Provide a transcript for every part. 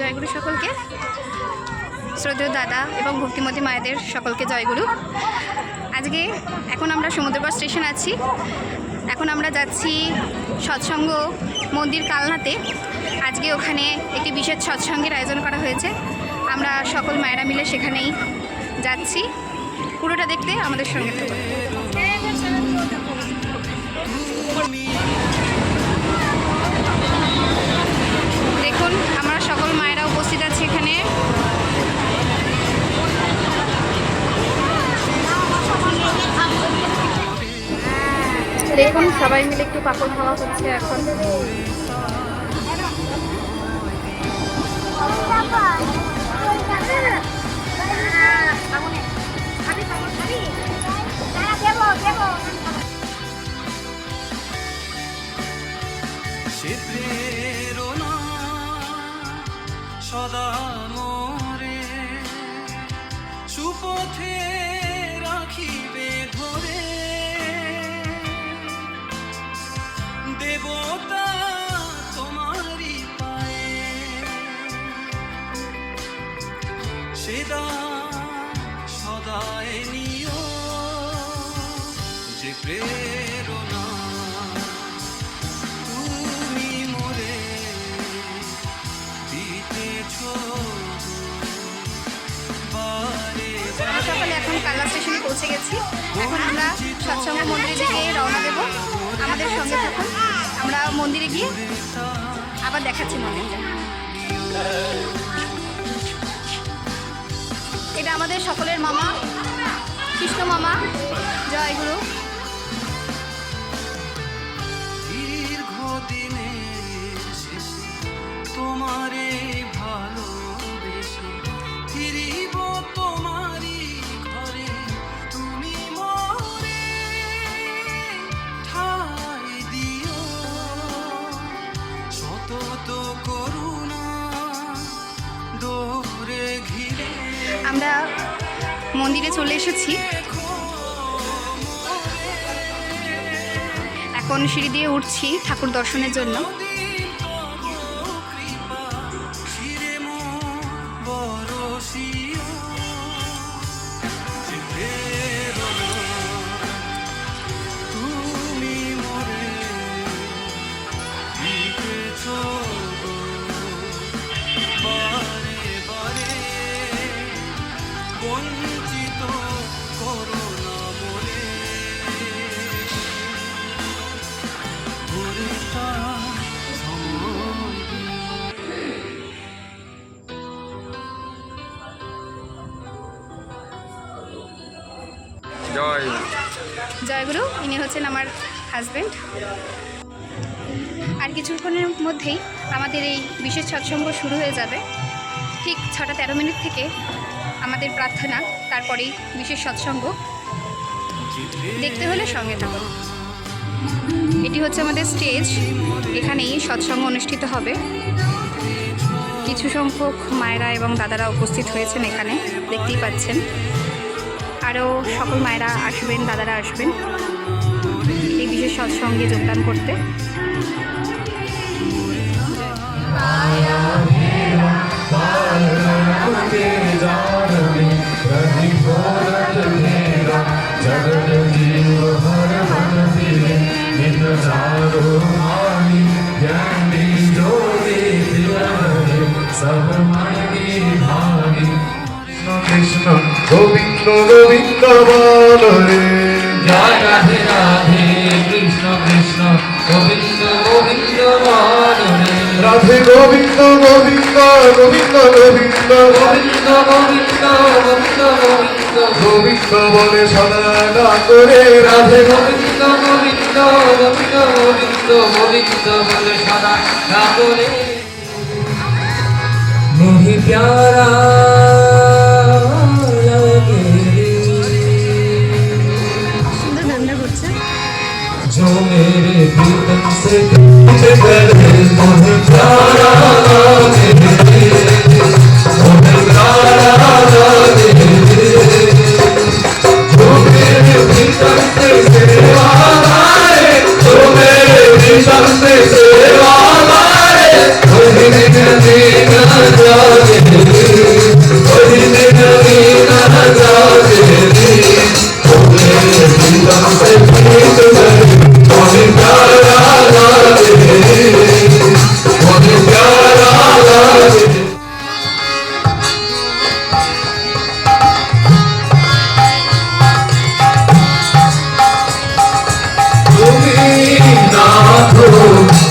জয়গুরু সকলকে। শ্রদ্ধেয় দাদা এবং ভক্তিমতী মায়েদের সকলকে জয়গুরু আজকে এখন আমরা সমুদ্রপাড় স্টেশন আছি। এখন আমরা যাচ্ছি সৎসঙ্গ মন্দির কালনাতে। আজকে ওখানে একটি বিশেষ সৎসঙ্গের আয়োজন করা হয়েছে। আমরা সকল মায়েরা মিলে সেখানেই যাচ্ছি। পুরোটা দেখতে আমাদের সঙ্গে দেখুন, আমরা দেখুন সবাই মিলে একটু পাপড় খাওয়া হচ্ছে এখন। সদা প্রেরণা। তুমি মোরে দিতেছ সকালে এখন কাল্লা স্টেশনে পৌঁছে গেছি। এখন আমরা সৎসঙ্গ মন্দিরের দিকে রওনা দেব। আমাদের সঙ্গে থাকুন। আমরা মন্দিরে গিয়ে আবার দেখাচ্ছি মন্দিরটা। এটা আমাদের সকলের মামা কৃষ্ণ মামা জয় আমরা মন্দিরে চলে এসেছি। এখন সিঁড়ি দিয়ে উঠছি ঠাকুর দর্শনের জন্য। জয়গুরু, ইনি হচ্ছেন আমার হাজব্যান্ড আর কিছুক্ষণের মধ্যেই আমাদের এই বিশেষ সৎসঙ্গ শুরু হয়ে যাবে। ঠিক ছটা তেরো মিনিট থেকে আমাদের প্রার্থনা, তারপরেই বিশেষ সৎসঙ্গ। দেখতে হলে সঙ্গে থাকুন। এটি হচ্ছে আমাদের স্টেজ এখানেই সৎসঙ্গ অনুষ্ঠিত হবে। কিছু সংখ্যক মায়েরা এবং দাদারা উপস্থিত হয়েছেন এখানে, দেখতেই পাচ্ছেন। আরও সকল মায়েরা আসবেন দাদারা আসবেন এই বিশেষ সৎসঙ্গে যোগদান করতে। কৃষ্ণ গোবিন্দ গোবিন্দ বল রে। জয় রাধে রাধে কৃষ্ণ কৃষ্ণ গোবিন্দ গোবিন্দ বল রে। রাধে গোবিন্দ গোবিন্দ গোবিন্দ গোবিন্দ। গোবিন্দ গোবিন্দ গোবিন্দ গোবিন্দ। গোবিন্দ বলে সদা না করে রাধে। গোবিন্দ গোবিন্দ গোবিন্দ গোবিন্দ গোবিন্দ বলে সদা না করে। মোহি প্যারা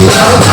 দেখুন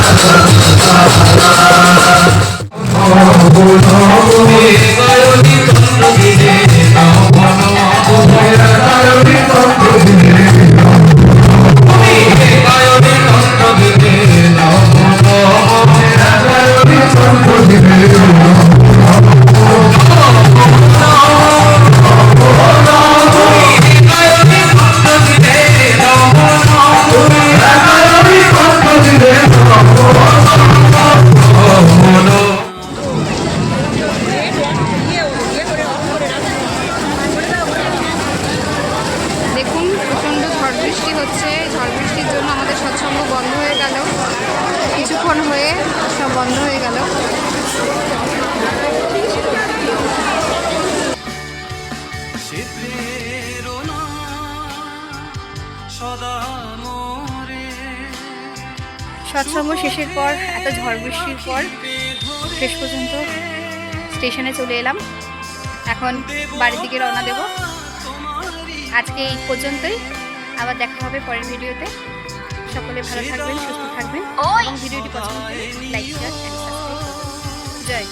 সৎসঙ্গ শেষের পর এত ঝড় বৃষ্টির পর, শেষ পর্যন্ত স্টেশনে চলে এলাম। এখন বাড়ির দিকে রওনা দেব। আজকে এই পর্যন্তই। আবার দেখা হবে পরের ভিডিওতে। সকলে ভালো থাকবেন, সুস্থ থাকবেন। ভিডিওটি পছন্দ লাইক শেয়ার জয়।